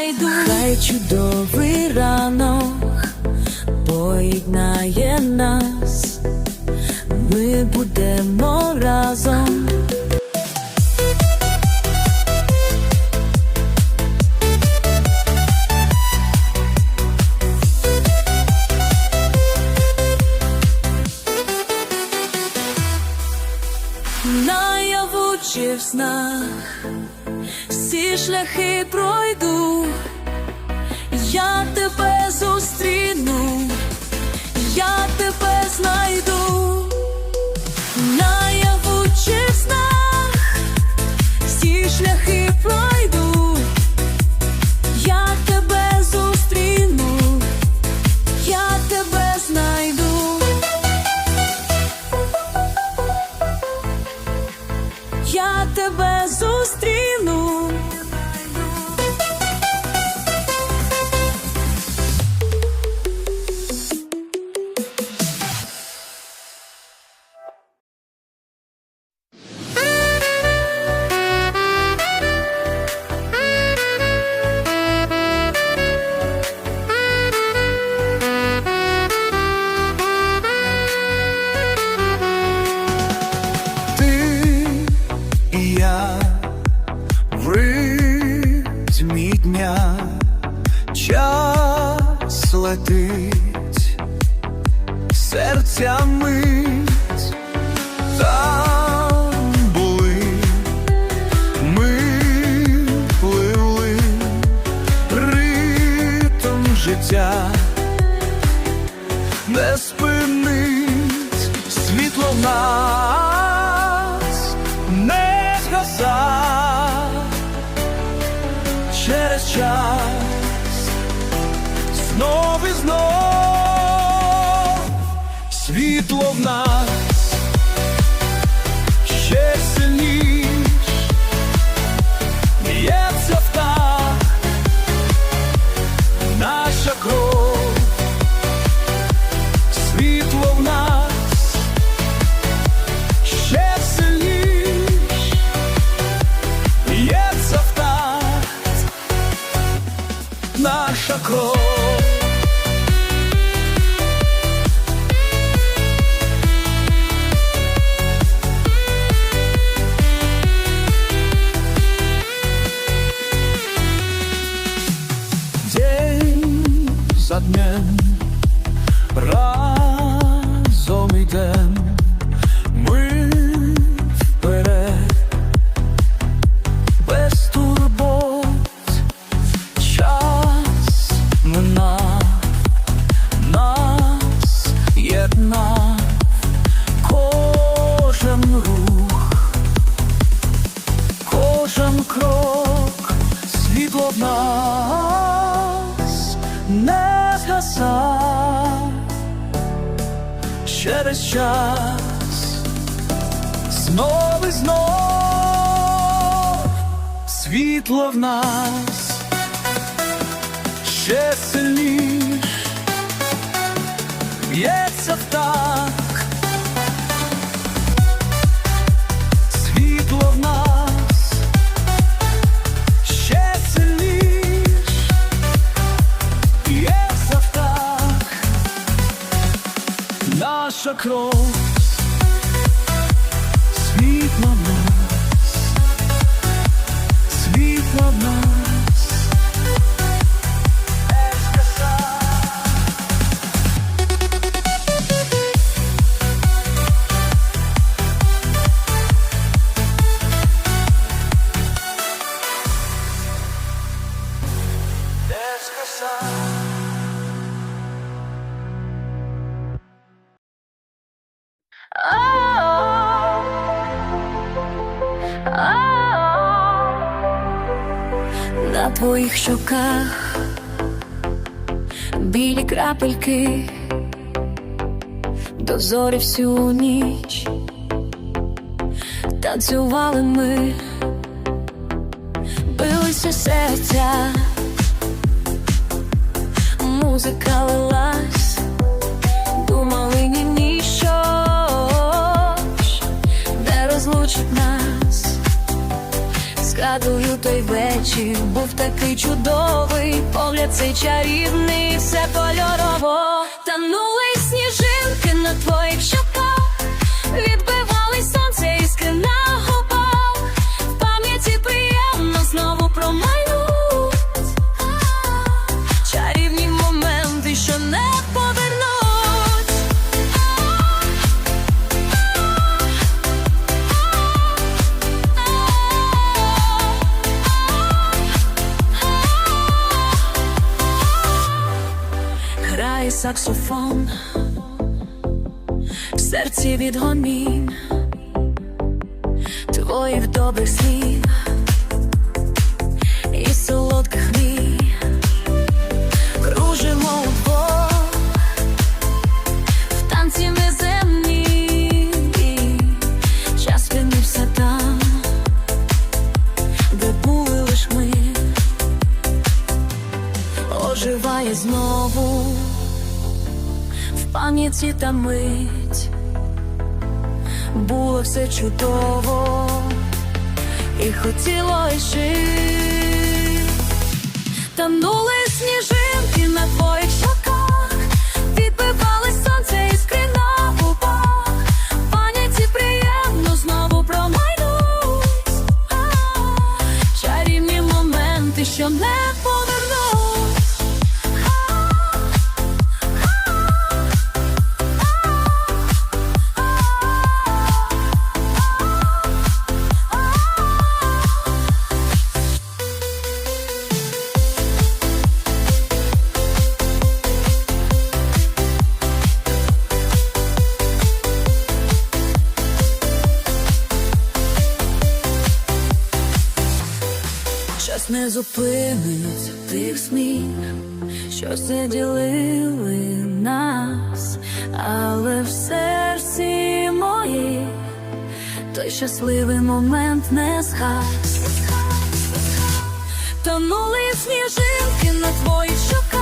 знайду, хай чудовий ранок поєднає нас, ми будемо разом. Наяву чи в снах всі шляхи пройду. тебе. Летить час летить, серця мить, там були, ми пливли, ритм життя не спинить світло нас. світло в нас. Через час. Знов і знов світло в нас. Ще сильніш б'ється в так кров світло в нас світло в нас На твоїх щоках білі крапельки, дозорі всю ніч, танцювали ми, билися серця, музика лилась, Згадую той вечір, був такий чудовий, погляд цей чарівний, все кольорово. Саксофон, в серці відгомін. Твоїх добрих слів і солодких мрій кружимо вдвох в танці неземні, час спинився там, де були лиш ми. Оживає знову пам'яті та мить було все чудово і хотіло жити. Танули сніжинки на твоїх щоках, не зупиниться тих сміх, що все ділили нас, але в серці мої той щасливий момент не згас. Тонули сніжинки на твоїх щоках